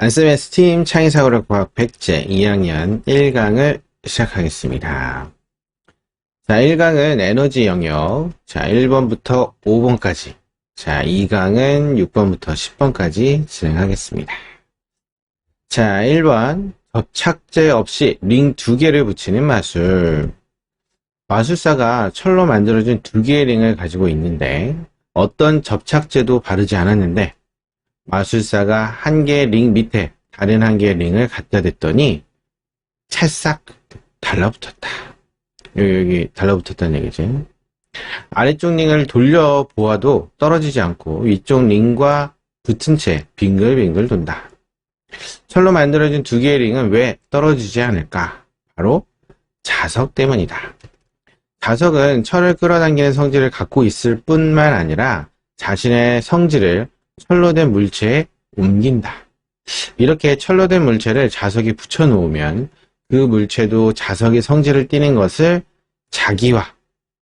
안쌤의 스팀 창의사고력 과학 백제 2학년 1강을 시작하겠습니다. 자, 1강은 에너지 영역. 자, 1번부터 5번까지. 자, 2강은 6번부터 10번까지 진행하겠습니다. 자, 1번. 접착제 없이 링 두 개를 붙이는 마술. 마술사가 철로 만들어진 두 개의 링을 가지고 있는데 어떤 접착제도 바르지 않았는데 마술사가 한 개의 링 밑에 다른 한 개의 링을 갖다 댔더니 찰싹 달라붙었다. 여기, 여기 달라붙었다는 얘기지. 아래쪽 링을 돌려 보아도 떨어지지 않고 위쪽 링과 붙은 채 빙글빙글 돈다. 철로 만들어진 두 개의 링은 왜 떨어지지 않을까? 바로 자석 때문이다. 자석은 철을 끌어당기는 성질을 갖고 있을 뿐만 아니라 자신의 성질을 철로 된 물체에 옮긴다. 이렇게 철로 된 물체를 자석에 붙여 놓으면 그 물체도 자석의 성질을 띠는 것을 자기화,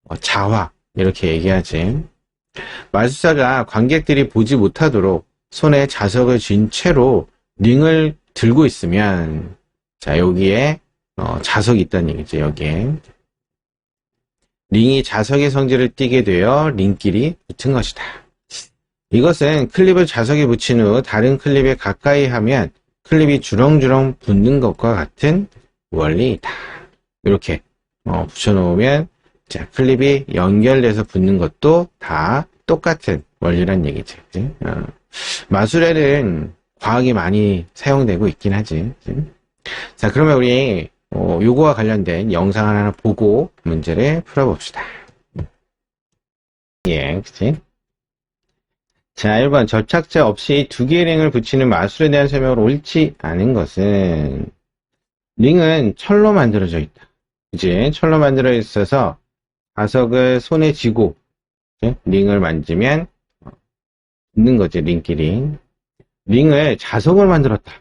어, 자화 이렇게 얘기하지. 마술사가 관객들이 보지 못하도록 손에 자석을 쥔 채로 링을 들고 있으면 자 여기에 어, 자석이 있다는 얘기죠. 여기에 링이 자석의 성질을 띠게 되어 링끼리 붙은 것이다. 이것은 클립을 자석에 붙인 후 다른 클립에 가까이 하면 클립이 주렁주렁 붙는 것과 같은 원리이다. 이렇게 어, 붙여놓으면 자 클립이 연결돼서 붙는 것도 다 똑같은 원리란 얘기지. 어. 마술에는 과학이 많이 사용되고 있긴 하지. 그치? 자 그러면 우리 어, 요거와 관련된 영상 하나 보고 문제를 풀어봅시다. 예, 그치? 자, 1번. 접착제 없이 두 개의 링을 붙이는 마술에 대한 설명을 옳지 않은 것은, 링은 철로 만들어져 있다. 그지? 철로 만들어 있어서, 자석을 손에 쥐고? 링을 만지면, 붙는 거지, 링끼리. 링을 자석을 만들었다.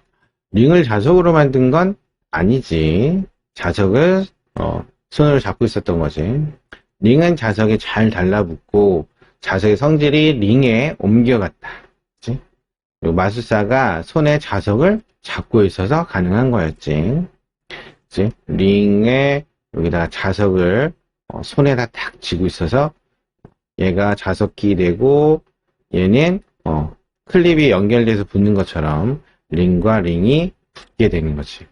링을 자석으로 만든 건 아니지. 자석을, 어, 손으로 잡고 있었던 거지. 링은 자석에 잘 달라붙고, 자석의 성질이 링에 옮겨갔다. 그치? 마술사가 손에 자석을 잡고 있어서 가능한 거였지. 그치? 링에 여기다가 자석을 어, 손에다 딱 쥐고 있어서 얘가 자석기 되고 얘는 어, 클립이 연결돼서 붙는 것처럼 링과 링이 붙게 되는 거지.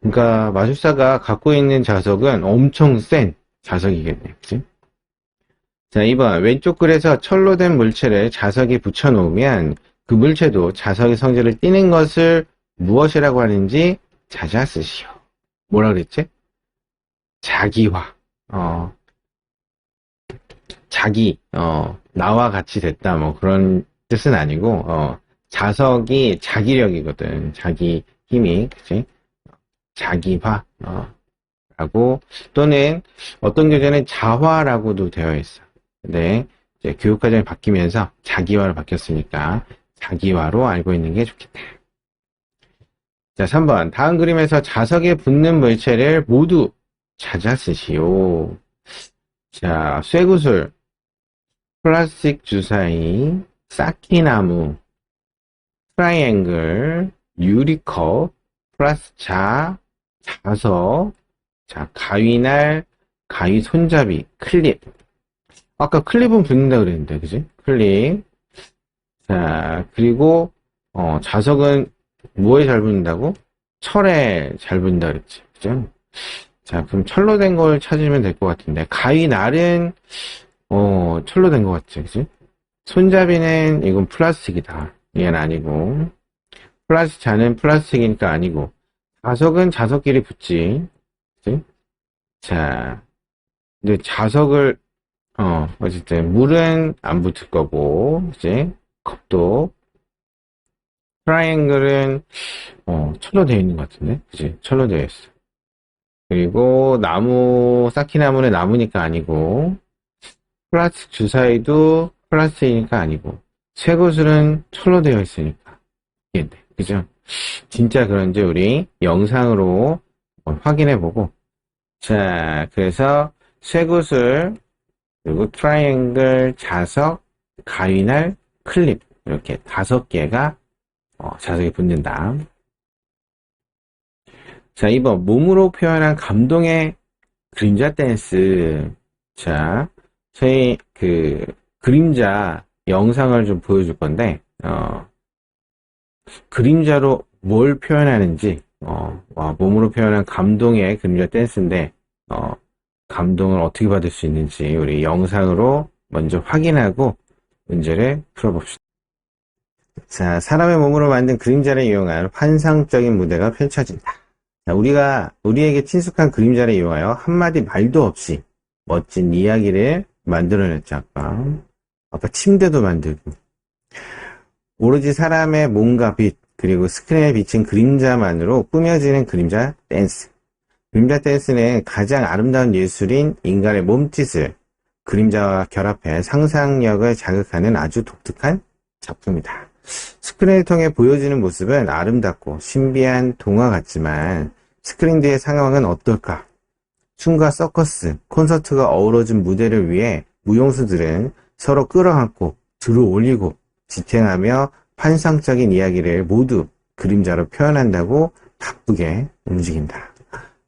그러니까 마술사가 갖고 있는 자석은 엄청 센 자석이겠네. 그치? 자, 2번. 왼쪽 글에서 철로 된 물체를 자석에 붙여 놓으면 그 물체도 자석의 성질을 띠는 것을 무엇이라고 하는지 찾아 쓰시오. 뭐라 그랬지? 자기화. 어, 자기, 어, 나와 같이 됐다. 뭐 그런 뜻은 아니고, 어, 자석이 자기력이거든. 자기 힘이, 그치? 자기화, 어, 라고, 또는 어떤 교재는 자화라고도 되어 있어. 네, 이제 교육 과정이 바뀌면서 자기화로 바뀌었으니까 자기화로 알고 있는 게 좋겠다. 자, 3번. 다음 그림에서 자석에 붙는 물체를 모두 찾아 쓰시오. 자, 쇠구슬, 플라스틱 주사위, 쌓기나무, 트라이앵글, 유리컵, 플라스차, 자석, 자, 가위날, 가위 손잡이, 클립, 아까 클립은 붙는다 그랬는데, 그지? 클립. 자, 그리고, 어, 자석은 뭐에 잘 붙는다고? 철에 잘 붙는다 그랬지. 그죠? 자, 그럼 철로 된 걸 찾으면 될 것 같은데. 가위 날은, 어, 철로 된 것 같지. 그지? 손잡이는, 이건 플라스틱이다. 얘는 아니고. 플라스틱 잔은 플라스틱이니까 아니고. 자석은 자석끼리 붙지. 그지? 자, 근데 자석을 어, 어쨌든, 물은 안 붙을 거고, 이제, 컵도, 트라이앵글은, 어, 철로 되어 있는 것 같은데? 그지? 철로 되어 있어. 그리고, 나무, 쌓기나무는 나무니까 아니고, 플라스틱 주사위도 플라스틱이니까 아니고, 쇠구슬은 철로 되어 있으니까. 돼. 그죠? 진짜 그런지 우리 영상으로 확인해 보고, 자, 그래서, 쇠구슬, 그리고 트라이앵글, 자석, 가위날, 클립 이렇게 다섯 개가 어, 자석에 붙는다. 자, 2번. 몸으로 표현한 감동의 그림자 댄스. 자, 저희 그 그림자 영상을 좀 보여줄 건데, 어, 그림자로 뭘 표현하는지, 어, 와, 몸으로 표현한 감동의 그림자 댄스인데, 어, 감동을 어떻게 받을 수 있는지 우리 영상으로 먼저 확인하고 문제를 풀어봅시다. 자, 사람의 몸으로 만든 그림자를 이용한 환상적인 무대가 펼쳐진다. 자, 우리가 우리에게 친숙한 그림자를 이용하여 한마디 말도 없이 멋진 이야기를 만들어냈죠, 아까. 아까 침대도 만들고. 오로지 사람의 몸과 빛, 그리고 스크린에 비친 그림자만으로 꾸며지는 그림자 댄스. 그림자 댄스는 가장 아름다운 예술인 인간의 몸짓을 그림자와 결합해 상상력을 자극하는 아주 독특한 작품이다. 스크린을 통해 보여지는 모습은 아름답고 신비한 동화 같지만 스크린 뒤의 상황은 어떨까? 춤과 서커스, 콘서트가 어우러진 무대를 위해 무용수들은 서로 끌어안고 들어 올리고 지탱하며 환상적인 이야기를 모두 그림자로 표현한다고 바쁘게 움직인다.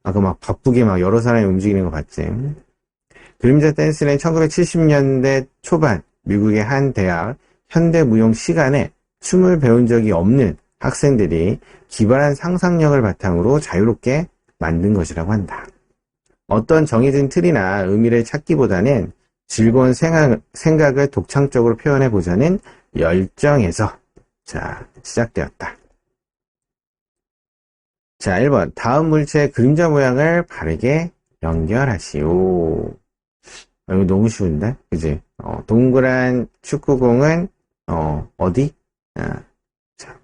아까 막 바쁘게 막 여러 사람이 움직이는 거 봤지? 그림자 댄스는 1970년대 초반 미국의 한 대학 현대 무용 시간에 춤을 배운 적이 없는 학생들이 기발한 상상력을 바탕으로 자유롭게 만든 것이라고 한다. 어떤 정해진 틀이나 의미를 찾기보다는 즐거운 생각, 생각을 독창적으로 표현해 보자는 열정에서 자 시작되었다. 자 1번 다음 물체의 그림자 모양을 바르게 연결하시오. 아, 이거 너무 쉬운데? 그지? 어, 동그란 축구공은 어, 어디? 아, 자,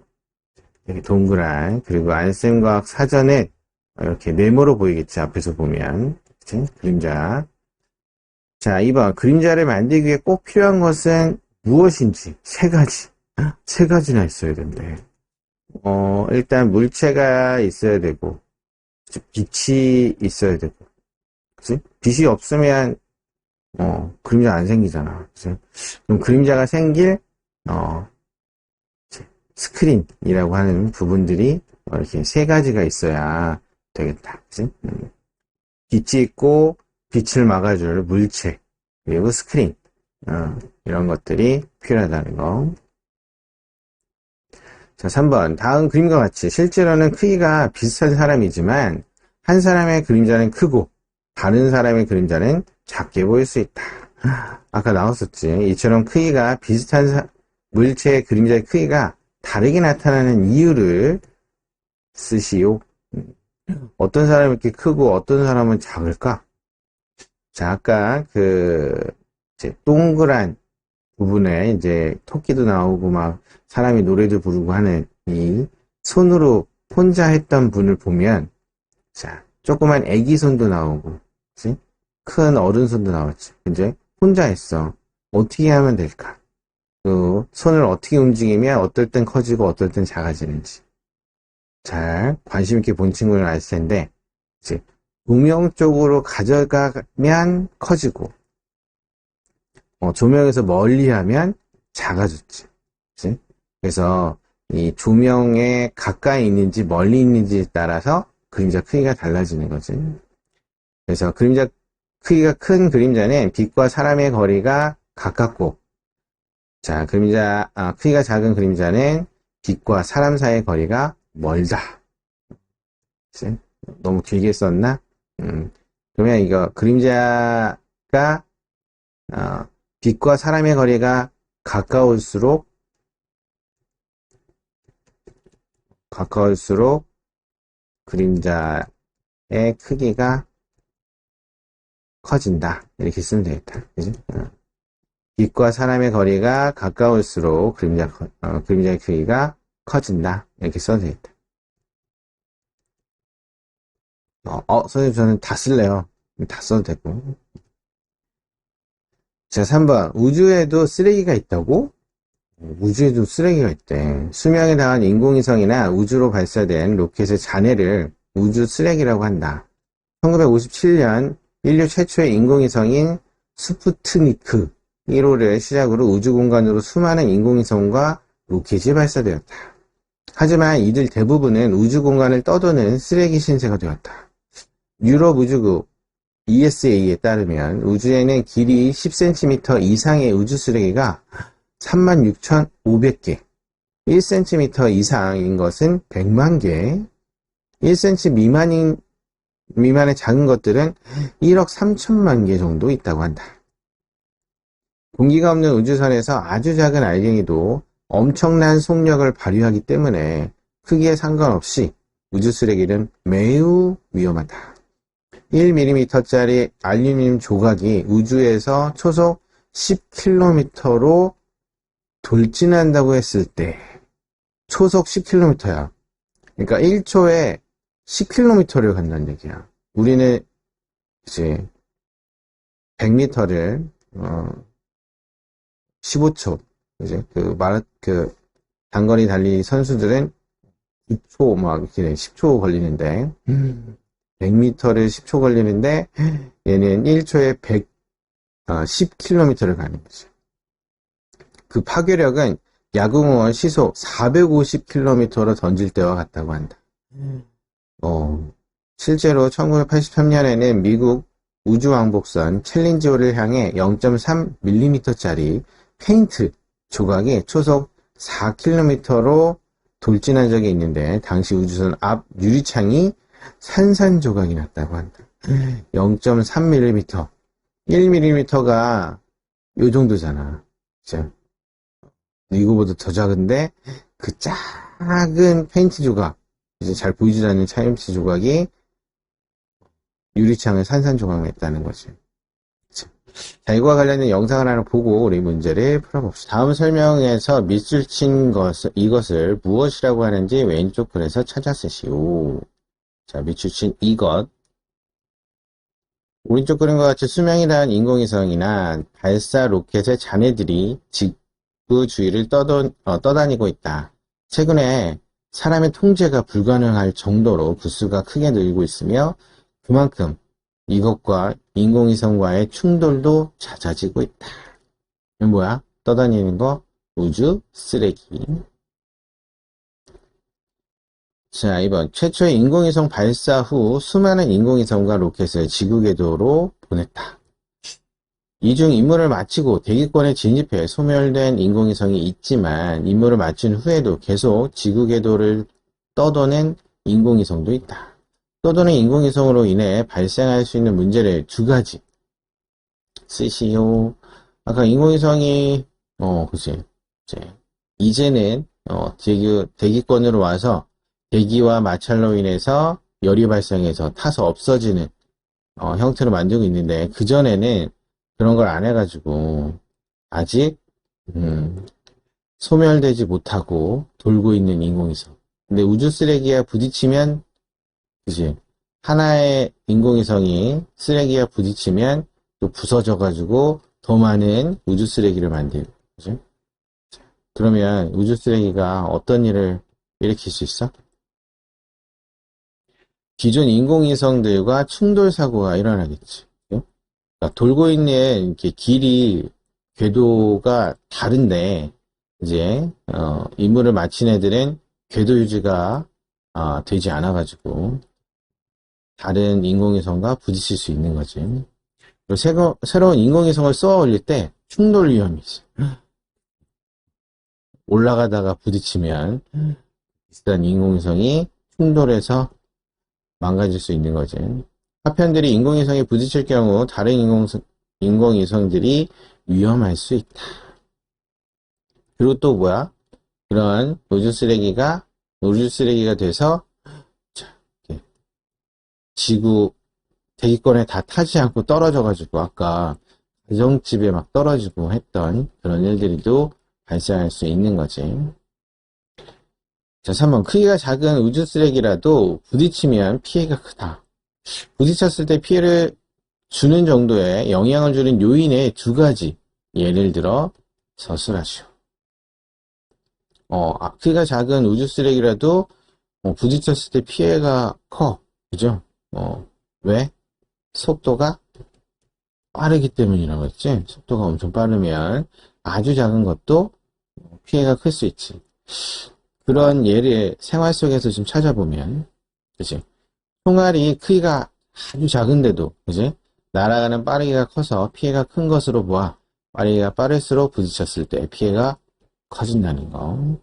여기 동그란 그리고 안쌤과학 사전은 이렇게 네모로 보이겠지 앞에서 보면 그치? 그림자 자 2번 그림자를 만들기 위해 꼭 필요한 것은 무엇인지 세 가지 세 가지나 있어야 된대 어 일단 물체가 있어야 되고 빛이 있어야 되고 그치? 빛이 없으면 어 그림자 안 생기잖아 그치? 그럼 그림자가 생길 어 스크린이라고 하는 부분들이 이렇게 세 가지가 있어야 되겠다. 그치? 음. 빛이 있고 빛을 막아줄 물체 그리고 스크린 어, 이런 것들이 필요하다는 거. 자, 3번. 다음 그림과 같이 실제로는 크기가 비슷한 사람이지만 한 사람의 그림자는 크고 다른 사람의 그림자는 작게 보일 수 있다. 아까 나왔었지. 이처럼 크기가 비슷한 사- 물체의 그림자의 크기가 다르게 나타나는 이유를 쓰시오. 음. 어떤 사람이 이렇게 크고 어떤 사람은 작을까? 자, 아까 그 동그란 부분에 이제 토끼도 나오고 막 사람이 노래도 부르고 하는 이 손으로 혼자 했던 분을 보면 자, 조그만 애기 손도 나오고 그치? 큰 어른 손도 나왔지. 이제 혼자 했어. 어떻게 하면 될까? 그 손을 어떻게 움직이면 어떨 땐 커지고 어떨 땐 작아지는지 잘 관심 있게 본 친구는 알 텐데 이제 조명 쪽으로 가져가면 커지고 어, 조명에서 멀리 하면 작아졌지 그치? 그래서 이 조명에 가까이 있는지 멀리 있는지에 따라서 그림자 크기가 달라지는 거지 그래서 그림자 크기가 큰 그림자는 빛과 사람의 거리가 가깝고 자, 그림자, 아, 크기가 작은 그림자는 빛과 사람 사이의 거리가 멀다. 그치? 너무 길게 썼나? 음, 그러면 이거 그림자가 어, 빛과 사람의 거리가 가까울수록 가까울수록 그림자의 크기가 커진다. 이렇게 쓰면 되겠다. 그지? 어. 빛과 사람의 거리가 가까울수록 그림자, 커- 어, 그림자의 크기가 커진다. 이렇게 써도 되겠다. 어, 어, 선생님, 저는 다 쓸래요. 다 써도 되고. 자, 3번. 우주에도 쓰레기가 있다고? 우주에도 쓰레기가 있대. 수명에 당한 인공위성이나 우주로 발사된 로켓의 잔해를 우주 쓰레기라고 한다. 1957년 인류 최초의 인공위성인 스푸트니크 1호를 시작으로 우주 공간으로 수많은 인공위성과 로켓이 발사되었다. 하지만 이들 대부분은 우주 공간을 떠도는 쓰레기 신세가 되었다. 유럽 우주국 ESA에 따르면 우주에는 길이 10cm 이상의 우주 쓰레기가 36,500개, 1cm 이상인 것은 100만 개, 1cm 미만인, 미만의 작은 것들은 1억 3천만 개 정도 있다고 한다. 공기가 없는 우주선에서 아주 작은 알갱이도 엄청난 속력을 발휘하기 때문에 크기에 상관없이 우주 쓰레기는 매우 위험하다. 1mm짜리 알루미늄 조각이 우주에서 초속 10km로 돌진한다고 했을 때 초속 10km야. 그러니까 1초에 10km를 간다는 얘기야. 우리는 이제 100m를 어 15초 이제 그 마라 그 단거리 달리 선수들은 2초 막 이렇게 10초 걸리는데 100m를 10초 걸리는데 얘는 1초에 100 어, 10km를 가는 거죠. 그 파괴력은 야구공을 시속 450km로 던질 때와 같다고 한다. 어, 실제로 1983년에는 미국 우주왕복선 챌린저를 향해 0.3mm짜리 페인트 조각이 초속 4km로 돌진한 적이 있는데 당시 우주선 앞 유리창이 산산조각이 났다고 한다. 0.3mm, 1mm가 요 정도잖아. 그죠? 이거보다 더 작은데 그 작은 페인트 조각, 이제 잘 보이지 않는 차임스 조각이 유리창을 산산조각 냈다는 거지. 그쵸? 자, 이거와 관련된 영상을 하나 보고 우리 문제를 풀어봅시다. 다음 설명에서 밑줄 친 것을, 이것을 무엇이라고 하는지 왼쪽 글에서 찾아 쓰시오. 자, 밑줄 친 이것. 오른쪽 그림과 같이 수명이란 인공위성이나 발사 로켓의 잔해들이 지구 주위를 떠도, 어, 떠다니고 있다. 최근에 사람의 통제가 불가능할 정도로 부수가 크게 늘고 있으며 그만큼 이것과 인공위성과의 충돌도 잦아지고 있다. 뭐야? 떠다니는 거 우주 쓰레기. 자, 이번 최초의 인공위성 발사 후 수많은 인공위성과 로켓을 지구 궤도로 보냈다. 이 중 임무를 마치고 대기권에 진입해 소멸된 인공위성이 있지만 임무를 마친 후에도 계속 지구 궤도를 떠도는 인공위성도 있다. 떠도는 인공위성으로 인해 발생할 수 있는 문제를 두 가지 쓰시오. 아까 인공위성이 어, 그치. 이제 이제는 어, 대기, 대기권으로 와서 대기와 마찰로 인해서 열이 발생해서 타서 없어지는 어, 형태로 만들고 있는데 그 전에는 그런 걸 안 해가지고 아직 음, 소멸되지 못하고 돌고 있는 인공위성. 근데 우주 쓰레기와 부딪히면 그지 하나의 인공위성이 쓰레기와 부딪히면 또 부서져가지고 더 많은 우주 쓰레기를 만들고 그지? 그러면 우주 쓰레기가 어떤 일을 일으킬 수 있어? 기존 인공위성들과 충돌 사고가 일어나겠지. 그러니까 돌고 있는 이렇게 길이 궤도가 다른데 이제 어, 임무를 마친 애들은 궤도 유지가 어, 되지 않아 가지고 다른 인공위성과 부딪힐 수 있는 거지. 그리고 새거, 새로운 인공위성을 쏘아 올릴 때 충돌 위험이 있어. 올라가다가 부딪히면 비슷한 인공위성이 충돌해서 망가질 수 있는 거지. 파편들이 인공위성에 부딪힐 경우 다른 인공성, 인공위성들이 위험할 수 있다. 그리고 또 뭐야? 그런 우주 쓰레기가 우주 쓰레기가 돼서 자, 지구 대기권에 다 타지 않고 떨어져가지고 아까 가정집에 막 떨어지고 했던 그런 일들도 발생할 수 있는 거지. 자, 3번. 크기가 작은 우주 쓰레기라도 부딪히면 피해가 크다. 부딪혔을 때 피해를 주는 정도의 영향을 주는 요인의 두 가지. 예를 들어, 서술하시오. 어, 아, 크기가 작은 우주 쓰레기라도 어, 부딪혔을 때 피해가 커. 그죠? 어, 왜? 속도가 빠르기 때문이라고 했지? 속도가 엄청 빠르면 아주 작은 것도 피해가 클 수 있지. 그런 예를 생활 속에서 좀 찾아보면, 그지? 총알이 크기가 아주 작은데도, 그지? 날아가는 빠르기가 커서 피해가 큰 것으로 보아 빠르기가 빠를수록 부딪혔을 때 피해가 커진다는 거.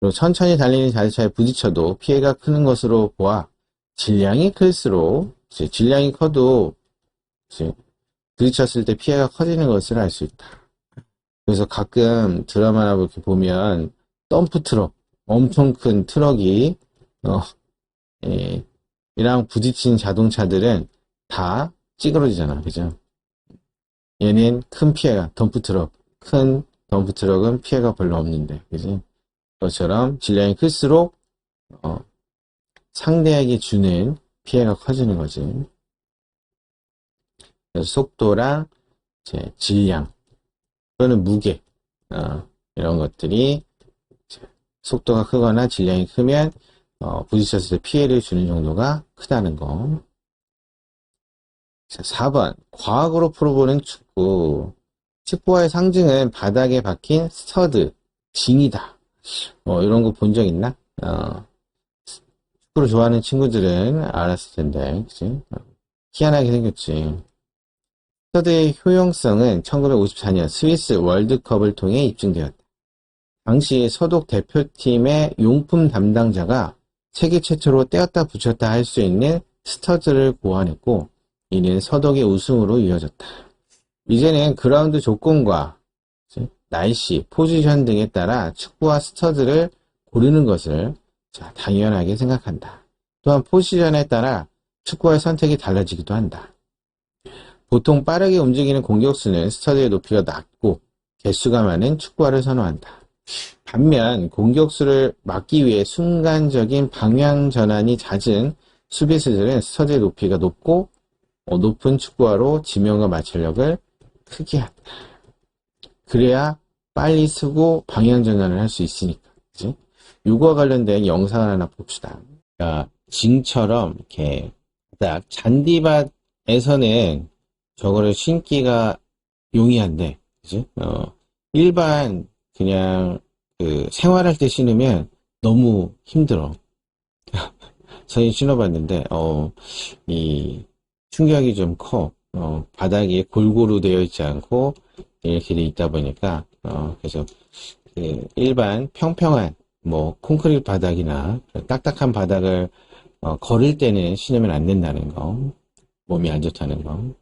그리고 천천히 달리는 자동차에 부딪혀도 피해가 크는 것으로 보아 질량이 클수록 이제 질량이 커도 이제 부딪혔을 때 피해가 커지는 것을 알 수 있다. 그래서 가끔 드라마나 이렇게 보면 덤프 트럭, 엄청 큰 트럭이 어, 예, 이랑 부딪힌 자동차들은 다 찌그러지잖아, 그죠? 얘는 큰 피해가 덤프 트럭, 큰 덤프 트럭은 피해가 별로 없는데, 그지? 그것처럼 질량이 클수록 어, 상대에게 주는 피해가 커지는 거지. 속도랑 질량 또는 무게 어, 이런 것들이 속도가 크거나 질량이 크면 어, 부딪혔을 때 피해를 주는 정도가 크다는 거. 자, 4번 과학으로 풀어보는 축구 축구와의 상징은 바닥에 박힌 스터드, 징이다. 어, 이런 거 본 적 있나? 어, 축구를 좋아하는 친구들은 알았을 텐데, 그치? 어, 희한하게 생겼지. 스터드의 효용성은 1954년 스위스 월드컵을 통해 입증되었다. 당시 서독 대표팀의 용품 담당자가 세계 최초로 떼었다 붙였다 할 수 있는 스터드를 고안했고, 이는 서독의 우승으로 이어졌다. 이제는 그라운드 조건과 날씨, 포지션 등에 따라 축구와 스터드를 고르는 것을 자, 당연하게 생각한다. 또한 포지션에 따라 축구와의 선택이 달라지기도 한다. 보통 빠르게 움직이는 공격수는 스터드의 높이가 낮고 개수가 많은 축구화를 선호한다. 반면 공격수를 막기 위해 순간적인 방향 전환이 잦은 수비수들은 스터드의 높이가 높고 어, 높은 축구화로 지명과 마찰력을 크게 한다. 그래야 빨리 쓰고 방향 전환을 할 수 있으니까. 그지? 요거와 관련된 영상을 하나 봅시다. 그러니까 징처럼 이렇게 딱 잔디밭에서는 저거를 신기가 용이한데, 그지? 어, 일반 그냥 그 생활할 때 신으면 너무 힘들어. 저희 신어봤는데, 어, 이 충격이 좀 커. 어, 바닥이 골고루 되어 있지 않고 이렇게 돼 있다 보니까 어, 그래서 그 일반 평평한 뭐 콘크리트 바닥이나 딱딱한 바닥을 어, 걸을 때는 신으면 안 된다는 거. 몸이 안 좋다는 거.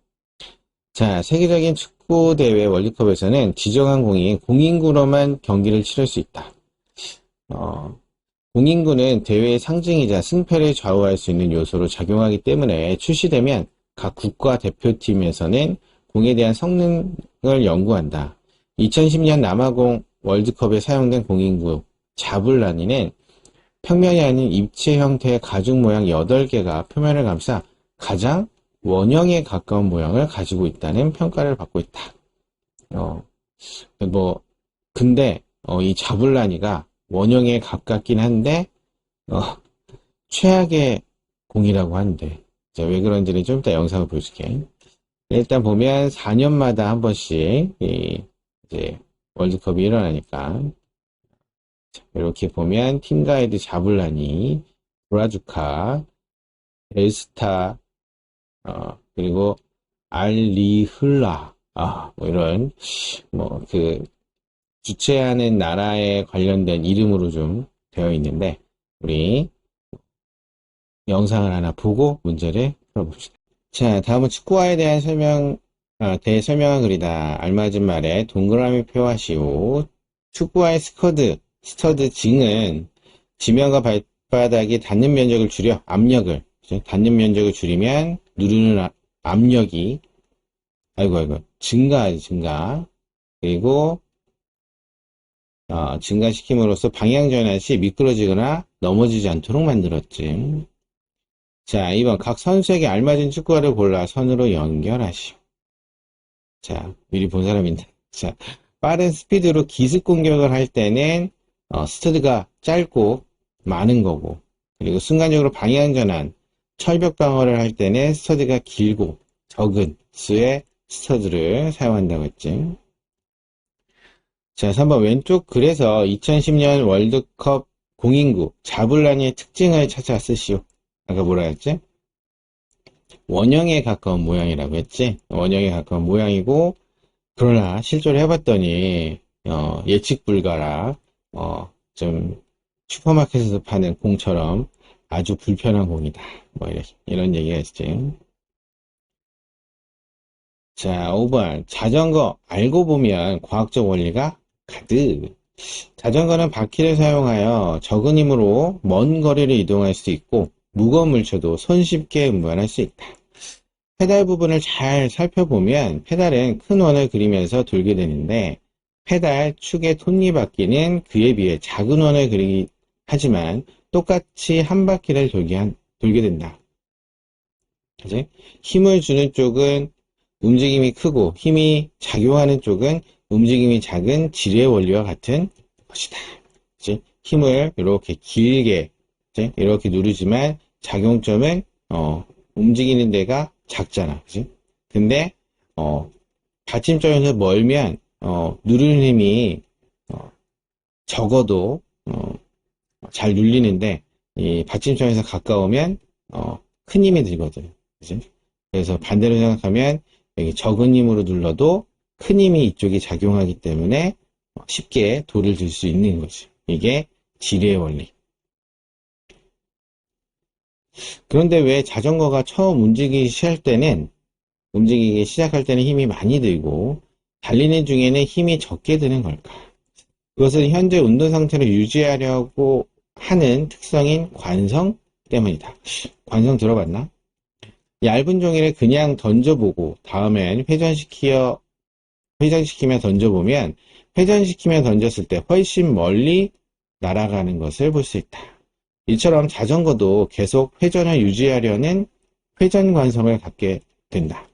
자, 세계적인 축구 대회 월드컵에서는 지정한 공이 공인구로만 경기를 치를 수 있다. 어, 공인구는 대회의 상징이자 승패를 좌우할 수 있는 요소로 작용하기 때문에 출시되면 각 국가 대표팀에서는 공에 대한 성능을 연구한다. 2010년 남아공 월드컵에 사용된 공인구 자블라니는 평면이 아닌 입체 형태의 가죽 모양 8개가 표면을 감싸 가장 원형에 가까운 모양을 가지고 있다는 평가를 받고 있다. 어, 뭐, 근데, 어, 이 자블라니가 원형에 가깝긴 한데, 어, 최악의 공이라고 하는데, 자, 왜 그런지는 좀 이따 영상을 보여줄게. 일단 보면 4년마다 한 번씩 이 이제 월드컵이 일어나니까 이렇게 보면 팀 가이드 자블라니, 브라주카, 엘스타, 어, 그리고 알리흘라, 아, 뭐 이런 뭐 그 주최하는 나라에 관련된 이름으로 좀 되어 있는데 우리 영상을 하나 보고 문제를 풀어봅시다. 자, 다음은 축구화에 대한 설명, 아, 대설명한 글이다. 알맞은 말에 동그라미 표하시오. 축구화의 스커드, 스터드 징은 지면과 발바닥이 닿는 면적을 줄여 압력을, 닿는 면적을 줄이면 누르는 아, 압력이, 아이고, 아이고, 증가하지, 증가. 그리고, 어, 증가시킴으로써 방향 전환 시 미끄러지거나 넘어지지 않도록 만들었지. 자, 2번 각 선수에게 알맞은 축구화를 골라 선으로 연결하시오. 자, 미리 본 사람인데. 자, 빠른 스피드로 기습 공격을 할 때는 어, 스터드가 짧고 많은 거고 그리고 순간적으로 방향 전환, 철벽 방어를 할 때는 스터드가 길고 적은 수의 스터드를 사용한다고 했지. 자, 3번 왼쪽 글에서 2010년 월드컵 공인구, 자블라니의 특징을 찾아 쓰시오. 아까 뭐라 했지? 원형에 가까운 모양이라고 했지? 원형에 가까운 모양이고, 그러나 실조를 해봤더니, 어, 예측 불가라, 어, 좀, 슈퍼마켓에서 파는 공처럼 아주 불편한 공이다. 뭐, 이런, 이런 얘기가 있지. 자, 5번. 자전거 알고 보면 과학적 원리가 가득. 자전거는 바퀴를 사용하여 적은 힘으로 먼 거리를 이동할 수 있고 무거운 물체도 손쉽게 운반할 수 있다. 페달 부분을 잘 살펴보면 페달은 큰 원을 그리면서 돌게 되는데 페달 축의 톱니바퀴는 그에 비해 작은 원을 그리기 하지만 똑같이 한 바퀴를 돌게, 한- 돌게 된다. 그지? 힘을 주는 쪽은 움직임이 크고 힘이 작용하는 쪽은 움직임이 작은 지뢰 원리와 같은 것이다. 그치? 힘을 이렇게 길게 그치? 이렇게 누르지만 작용점은 어, 움직이는 데가 작잖아. 그치? 근데 어, 받침점에서 멀면 어, 누르는 힘이 어, 적어도 어, 잘 눌리는데 이 받침점에서 가까우면 어, 큰 힘이 들거든. 그치? 그래서 반대로 생각하면 여기 적은 힘으로 눌러도 큰 힘이 이쪽에 작용하기 때문에 쉽게 돌을 들 수 있는 거지. 이게 지뢰의 원리. 그런데 왜 자전거가 처음 움직이기 시작할 때는 움직이기 시작할 때는 힘이 많이 들고 달리는 중에는 힘이 적게 드는 걸까? 그것은 현재 운동 상태를 유지하려고 하는 특성인 관성 때문이다. 관성 들어봤나? 얇은 종이를 그냥 던져보고 다음엔 회전시키어 회전시키며 던져보면 회전시키며 던졌을 때 훨씬 멀리 날아가는 것을 볼 수 있다. 이처럼 자전거도 계속 회전을 유지하려는 회전 관성을 갖게 된다.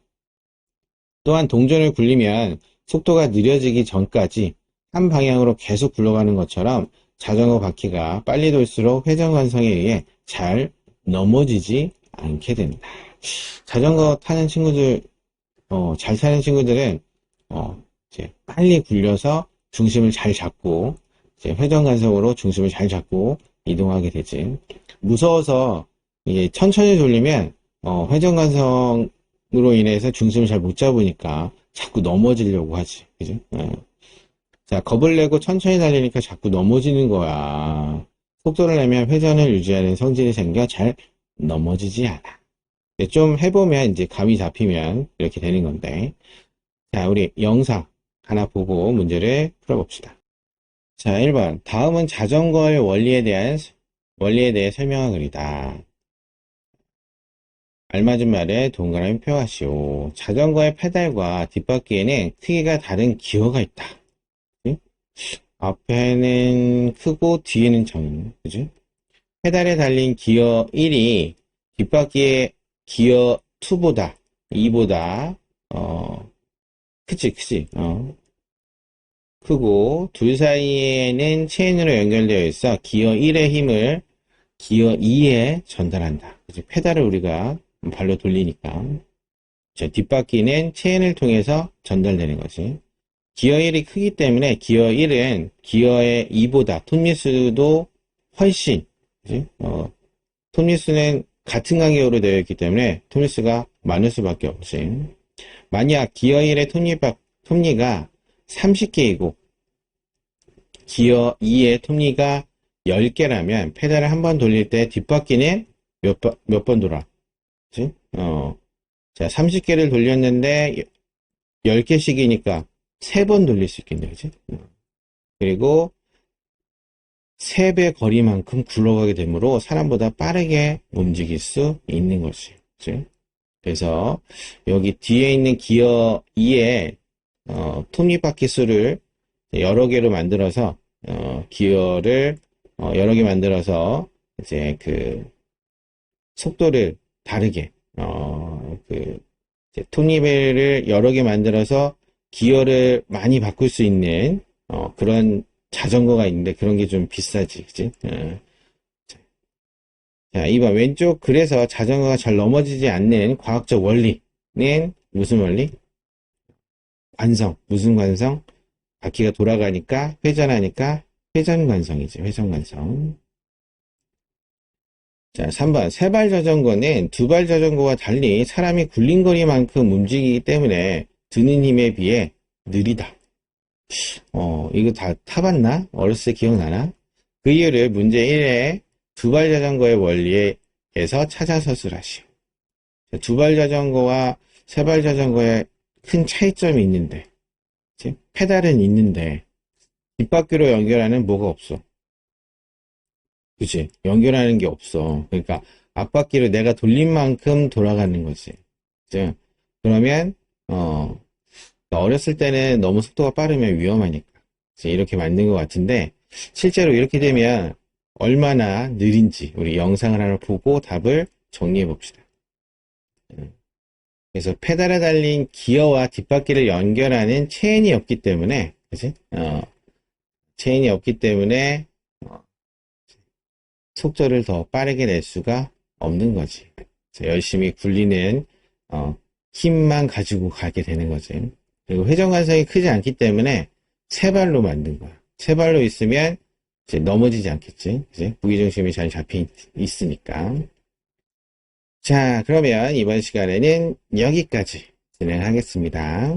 또한 동전을 굴리면 속도가 느려지기 전까지 한 방향으로 계속 굴러가는 것처럼 자전거 바퀴가 빨리 돌수록 회전 관성에 의해 잘 넘어지지 않게 된다. 자전거 타는 친구들, 어, 잘 타는 친구들은, 어, 이제 빨리 굴려서 중심을 잘 잡고, 이제 회전 관성으로 중심을 잘 잡고 이동하게 되지. 무서워서 이게 천천히 돌리면, 어, 회전 관성으로 인해서 중심을 잘 못 잡으니까 자꾸 넘어지려고 하지. 그지? 어. 자, 겁을 내고 천천히 달리니까 자꾸 넘어지는 거야. 속도를 내면 회전을 유지하는 성질이 생겨 잘 넘어지지 않아. 네, 좀 해보면 이제 감이 잡히면 이렇게 되는 건데. 자, 우리 영상 하나 보고 문제를 풀어봅시다. 자, 1번. 다음은 자전거의 원리에 대한, 원리에 대해 설명한 글이다. 알맞은 말에 동그라미 표하시오. 자전거의 페달과 뒷바퀴에는 크기가 다른 기어가 있다. 응? 앞에는 크고 뒤에는 작은, 그지? 페달에 달린 기어 1이 뒷바퀴의 기어 2보다, 2보다, 어, 크지, 크지, 어. 크고, 둘 사이에는 체인으로 연결되어 있어 기어 1의 힘을 기어 2에 전달한다. 그치? 페달을 우리가 발로 돌리니까. 자, 뒷바퀴는 체인을 통해서 전달되는 거지. 기어 1이 크기 때문에 기어 1은 기어의 2보다 톤미수도 훨씬? 어, 톤미수는 같은 간격으로 되어 있기 때문에 톱니수가 많을 수밖에 없지. 만약 기어 1의 톱니가, 톱니가 30개이고 기어 2의 톱니가 10개라면 페달을 한 번 돌릴 때 뒷바퀴는 몇 번, 몇 번 돌아? 어. 자, 30개를 돌렸는데 10개씩이니까 3번 돌릴 수 있겠네? 어. 그리고 3배 거리만큼 굴러가게 되므로 사람보다 빠르게 움직일 수 있는 것이. 그치? 그래서 여기 뒤에 있는 기어 2의 어, 톱니바퀴 수를 여러 개로 만들어서 어, 기어를 어, 여러 개 만들어서 이제 그 속도를 다르게 어, 그 톱니벨을 여러 개 만들어서 기어를 많이 바꿀 수 있는 어, 그런 자전거가 있는데 그런 게 좀 비싸지, 그치? 어. 자, 2번 왼쪽 그래서 자전거가 잘 넘어지지 않는 과학적 원리는 무슨 원리? 관성. 무슨 관성? 바퀴가 돌아가니까 회전하니까 회전 관성이지. 회전 관성. 자, 3번. 세발 자전거는 두 발 자전거와 달리 사람이 굴린 거리만큼 움직이기 때문에 드는 힘에 비해 느리다. 어, 이거 다 타봤나? 어렸을 때 기억나나? 그 이유를 문제 1에 두발 자전거의 원리에서 찾아 서술하시오. 두발 자전거와 세발 자전거에 큰 차이점이 있는데? 페달은 있는데, 뒷바퀴로 연결하는 뭐가 없어. 그치? 연결하는 게 없어. 그러니까 앞바퀴를 내가 돌린 만큼 돌아가는 거지. 그치? 그러면, 어, 어렸을 때는 너무 속도가 빠르면 위험하니까. 이렇게 만든 것 같은데, 실제로 이렇게 되면 얼마나 느린지 우리 영상을 하나 보고 답을 정리해 봅시다. 음. 그래서 페달에 달린 기어와 뒷바퀴를 연결하는 체인이 없기 때문에, 그치? 어, 체인이 없기 때문에, 어, 속도를 더 빠르게 낼 수가 없는 거지. 열심히 굴리는, 어, 힘만 가지고 가게 되는 거지. 그리고 회전관성이 크지 않기 때문에 세 발로 만든 거야. 세 발로 있으면 이제 넘어지지 않겠지. 그지? 무게 중심이 잘 잡혀 있- 있으니까. 자, 그러면 이번 시간에는 여기까지 진행하겠습니다.